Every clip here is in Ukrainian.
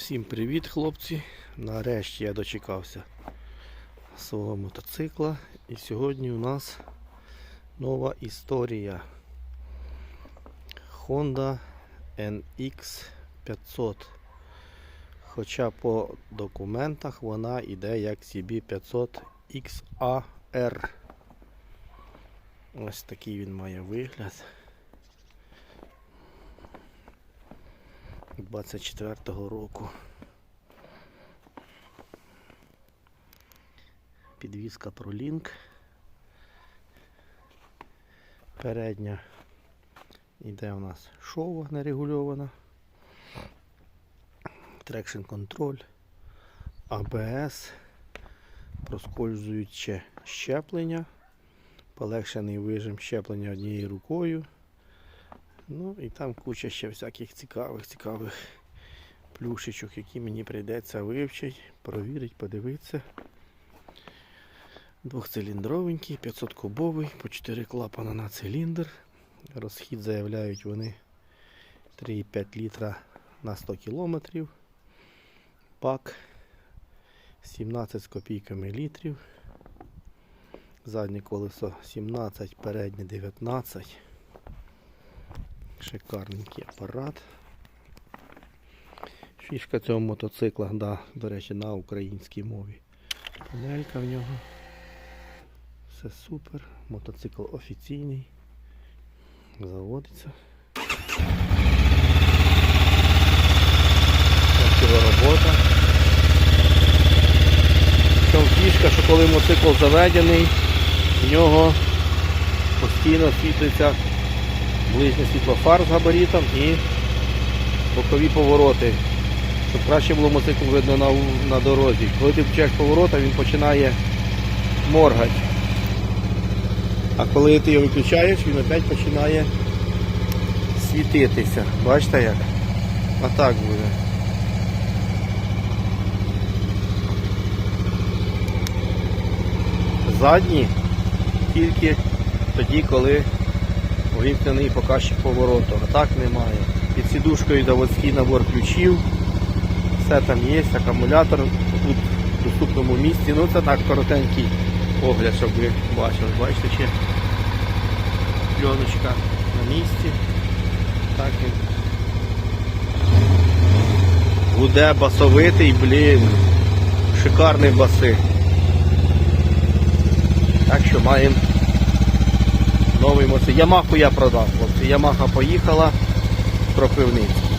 Всім привіт, хлопці! Нарешті я дочекався свого мотоцикла. І сьогодні у нас нова історія. Honda NX 500. Хоча по документах вона йде як CB500 XAR. Ось такий він має вигляд. 24-го року. Підвізка ProLink. Передня йде у нас шова нерегульована. Трекшн контроль, АБС, проскользуюче щеплення, полегшений вижим щеплення однією рукою. Ну і там куча ще всяких цікавих, цікавих плюшечок, які мені прийдеться вивчити, провірити, подивитися. Двохциліндровенький, 500 кубовий, по 4 клапана на циліндр. Розхід заявляють вони 3,5 літра на 100 кілометрів. Бак 17 з копійками літрів. Заднє колесо 17, переднє 19. Шикарненький апарат. Фішка цього мотоцикла, да, до речі, на українській мові. Панелька в нього. Все супер. Мотоцикл офіційний. Заводиться. Його робота. В фішка, що коли мотоцикл заведений, в нього постійно світлиться ближнє світло фар з габаритом і бокові повороти. Щоб краще було мотоцикл видно на, на дорозі. Коли ти включаєш поворота, він починає моргати. А коли ти його виключаєш, він опять починає світитися. Бачите як? А так буде. Задні тільки тоді, коли увімкнений показчик повороту. А так немає. Під сідушкою заводський набор ключів. Все там є, акумулятор тут в доступному місці. Ну це так коротенький огляд, щоб ви бачили. Бачите, ще пленочка на місці. Так він. Гуде басовитий, блін. Шикарний баси. Так що маємо новий мотоцикл. Ямаху я продав, хлопці. Ямаха поїхала в Кропивницький.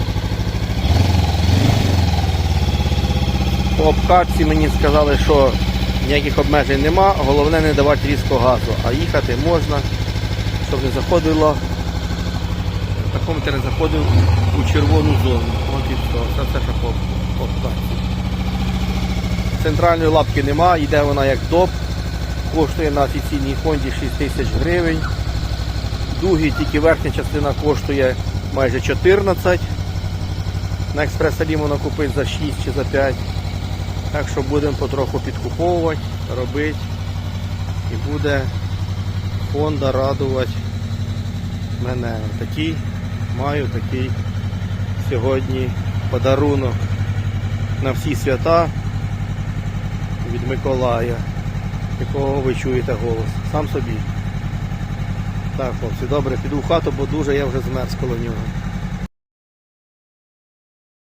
По обкатці мені сказали, що ніяких обмежень нема, головне не давати різко газу, а їхати можна, щоб не заходило, такому не заходив у червону зону. От і все. Це все, що по обкатці. Центральної лапки нема, йде вона як доп. Коштує на офіційній фонді 6 тисяч гривень. Дуги тільки верхня частина коштує майже 14. На експрес-алі можна купити за 6 чи за 5. Так що будемо потроху підкуповувати, робити. І буде Honda радувати мене. Такий маю такий сьогодні подарунок на всі свята від Миколая, якого ви чуєте голос. Сам собі. Так, хлопці, добре, піду в хату, бо дуже я вже змерз коло нього.